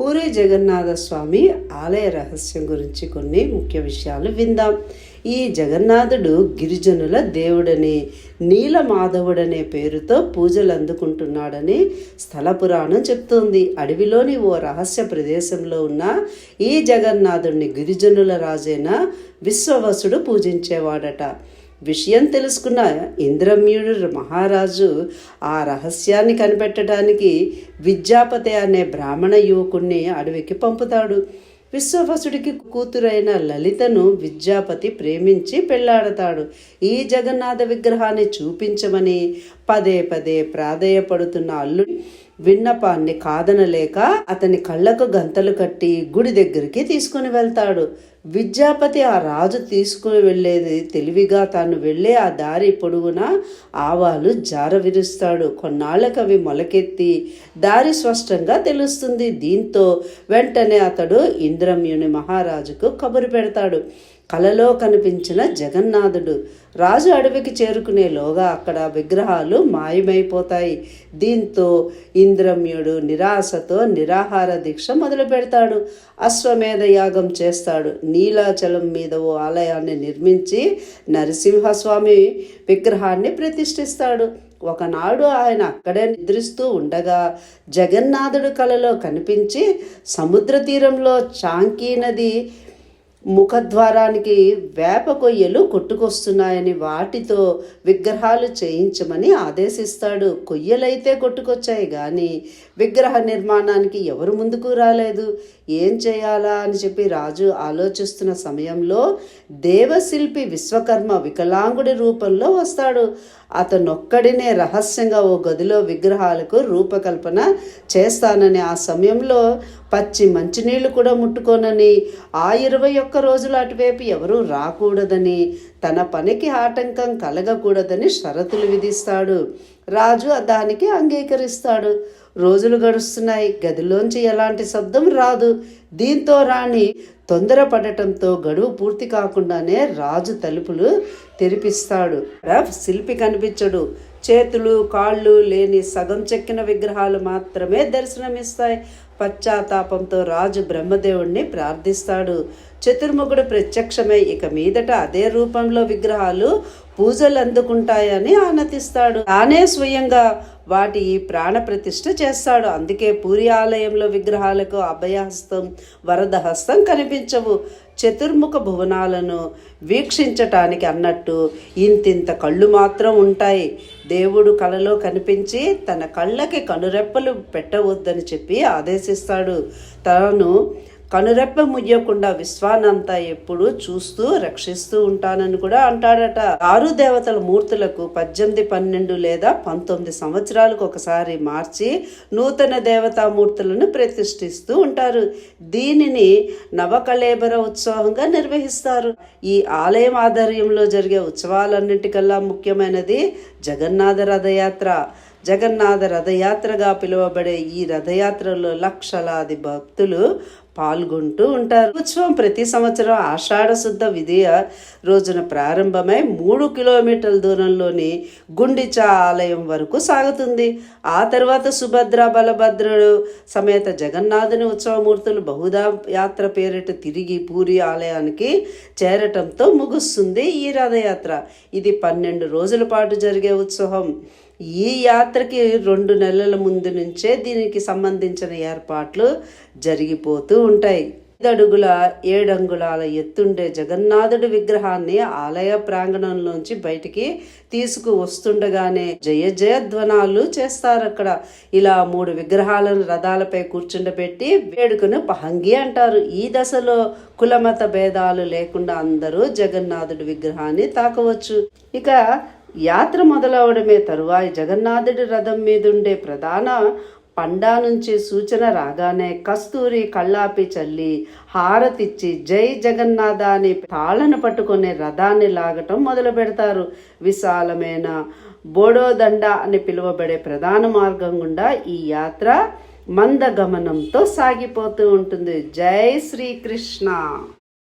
పూరి జగన్నాథ స్వామి ఆలయ రహస్యం గురించి కొన్ని ముఖ్య విషయాలు విందాం. ఈ జగన్నాథుడు గిరిజనుల దేవుడని నీలమాధవుడనే పేరుతో పూజలు అందుకుంటున్నాడని స్థల పురాణం చెప్తోంది. అడవిలోని ఓ రహస్య ప్రదేశంలో ఉన్న ఈ జగన్నాథుడిని గిరిజనుల రాజైన విశ్వవసుడు పూజించేవాడట. విషయం తెలుసుకున్న ఇంద్రమ్యుడు మహారాజు ఆ రహస్యాన్ని కనిపెట్టడానికి విద్యాపతి అనే బ్రాహ్మణ యువకుణ్ణి అడవికి పంపుతాడు. విశ్వవసుడికి కూతురైన లలితను విద్యాపతి ప్రేమించి పెళ్ళాడతాడు. ఈ జగన్నాథ విగ్రహాన్ని చూపించమని పదే పదే ప్రాధేయపడుతున్న అల్లుడి విన్నపాన్ని కాదనలేక అతని కళ్ళకు గంతలు కట్టి గుడి దగ్గరికి తీసుకుని వెళ్తాడు. విద్యాపతి ఆ రాజు తీసుకుని వెళ్ళేది తెలివిగా తాను వెళ్ళే ఆ దారి పొడుగున ఆవాలు జారవిరుస్తాడు. కొన్నాళ్ళకవి అవి మొలకెత్తి దారి స్పష్టంగా తెలుస్తుంది. దీంతో వెంటనే అతడు ఇంద్రమ్యుని మహారాజుకు కబురు పెడతాడు. కలలో కనిపించిన జగన్నాథుడు రాజు అడవికి చేరుకునేలోగా అక్కడ విగ్రహాలు మాయమైపోతాయి. దీంతో ఇంద్రమ్యుడు నిరాశతో నిరాహార దీక్ష మొదలు పెడతాడు అశ్వమేధ యాగం చేస్తాడు. నీలాచలం మీద ఓ ఆలయాన్ని నిర్మించి నరసింహస్వామి విగ్రహాన్ని ప్రతిష్ఠిస్తాడు. ఒకనాడు ఆయన అక్కడే నిద్రిస్తూ ఉండగా జగన్నాథుడు కలలో కనిపించి సముద్ర తీరంలో చాంకీ నది ముఖద్వారానికి వేప కొయ్యలు కొట్టుకొస్తున్నాయని వాటితో విగ్రహాలు చేయించమని ఆదేశిస్తాడు. కొయ్యలైతే కొట్టుకొచ్చాయి కానీ విగ్రహ నిర్మాణానికి ఎవరు ముందుకు రాలేదు. ఏం చేయాలా అని చెప్పి రాజు ఆలోచిస్తున్న సమయంలో దేవశిల్పి విశ్వకర్మ వికలాంగుడి రూపంలో వస్తాడు. అతనొక్కడినే రహస్యంగా ఓ గదిలో విగ్రహాలకు రూపకల్పన చేస్తానని ఆ సమయంలో పచ్చి మంచినీళ్ళు కూడా ముట్టుకోనని ఆ ఇరవై ఒక్క రోజులు అటువైపు ఎవరూ రాకూడదని తన పనికి ఆటంకం కలగకూడదని షరతులు విధిస్తాడు. రాజు దానికి అంగీకరిస్తాడు. రోజులు గడుస్తున్నాయి. గదిలోంచి ఎలాంటి శబ్దం రాదు. దీంతో రాణి తొందరపడటంతో గడువు పూర్తి కాకుండానే రాజు తలుపులు తెరిపిస్తాడు. శిల్పి కనిపించడు. చేతులు కాళ్ళు లేని సగం చెక్కిన విగ్రహాలు మాత్రమే దర్శనమిస్తాయి. పశ్చాత్తాపంతో రాజు బ్రహ్మదేవుణ్ణి ప్రార్థిస్తాడు. చతుర్ముఖుడు ప్రత్యక్షమై ఇక మీదట అదే రూపంలో విగ్రహాలు పూజలు అందుకుంటాయని ఆనతిస్తాడు. తానే స్వయంగా వాటి ప్రాణ ప్రతిష్ఠ చేస్తాడు. అందుకే పూరి ఆలయంలో విగ్రహాలకు అభయహస్తం వరదహస్తం కనిపించవు. చతుర్ముఖ భువనాలను వీక్షించటానికి అన్నట్టు ఇంతింత కళ్ళు మాత్రం ఉంటాయి. దేవుడు కలలో కనిపించి తన కళ్ళకి కనురెప్పలు పెట్టవద్దని చెప్పి ఆదేశిస్తాడు. తాను కనురెప్ప ముయ్యకుండా విశ్వానంతా ఎప్పుడు చూస్తూ రక్షిస్తూ ఉంటానని కూడా అంటాడట. ఆరు దేవతల మూర్తులకు పద్దెనిమిది పన్నెండు లేదా పంతొమ్మిది సంవత్సరాలకు ఒకసారి మార్చి నూతన దేవతా మూర్తులను ప్రతిష్ఠిస్తూ ఉంటారు. దీనిని నవకళేబర ఉత్సవంగా నిర్వహిస్తారు. ఈ ఆలయం ఆధ్వర్యంలో జరిగే ఉత్సవాలన్నిటికల్లా ముఖ్యమైనది జగన్నాథ రథయాత్ర. జగన్నాథ రథయాత్రగా పిలువబడే ఈ రథయాత్రలో లక్షలాది భక్తులు పాల్గొంటూ ఉంటారు. ఉత్సవం ప్రతి సంవత్సరం ఆషాఢ శుద్ధ విధియ రోజున ప్రారంభమై మూడు కిలోమీటర్ల దూరంలోని గుండిచా ఆలయం వరకు సాగుతుంది. ఆ తర్వాత సుభద్ర బలభద్రుడు సమేత జగన్నాథుని ఉత్సవమూర్తులు బహుదా యాత్ర పేరిట తిరిగి పూరి ఆలయానికి చేరటంతో ముగుస్తుంది ఈ రథయాత్ర. ఇది పన్నెండు రోజుల పాటు జరిగే ఉత్సవం. ఈ యాత్రకి రెండు నెలల ముందు నుంచే దీనికి సంబంధించిన ఏర్పాట్లు జరిగిపోతూ ఉంటాయి. ఐదడుగుల ఏడంగుళాల ఎత్తుండే జగన్నాథుడి విగ్రహాన్ని ఆలయ ప్రాంగణంలోంచి బయటికి తీసుకు వస్తుండగానే జయ జయధ్వనాలు చేస్తారు అక్కడ ఇలా మూడు విగ్రహాలను రథాలపై కూర్చుండబెట్టి వేడుకను పహంగి అంటారు. ఈ దశలో కులమత భేదాలు లేకుండా అందరూ జగన్నాథుడి విగ్రహాన్ని తాకవచ్చు. ఇక యాత్ర మొదలవడమే తరువాయి జగన్నాథుడి రథం మీదుండే ప్రధాన పండా నుంచి సూచన రాగానే కస్తూరి కళ్ళాపి చల్లి హారతిచ్చి జై జగన్నాథ అని తాళను పట్టుకునే రథాన్ని లాగటం మొదలు పెడతారు. విశాలమైన బోడోదండ అని పిలువబడే ప్రధాన మార్గం గుండా ఈ యాత్ర మందగమనంతో సాగిపోతూ ఉంటుంది. జై శ్రీకృష్ణ!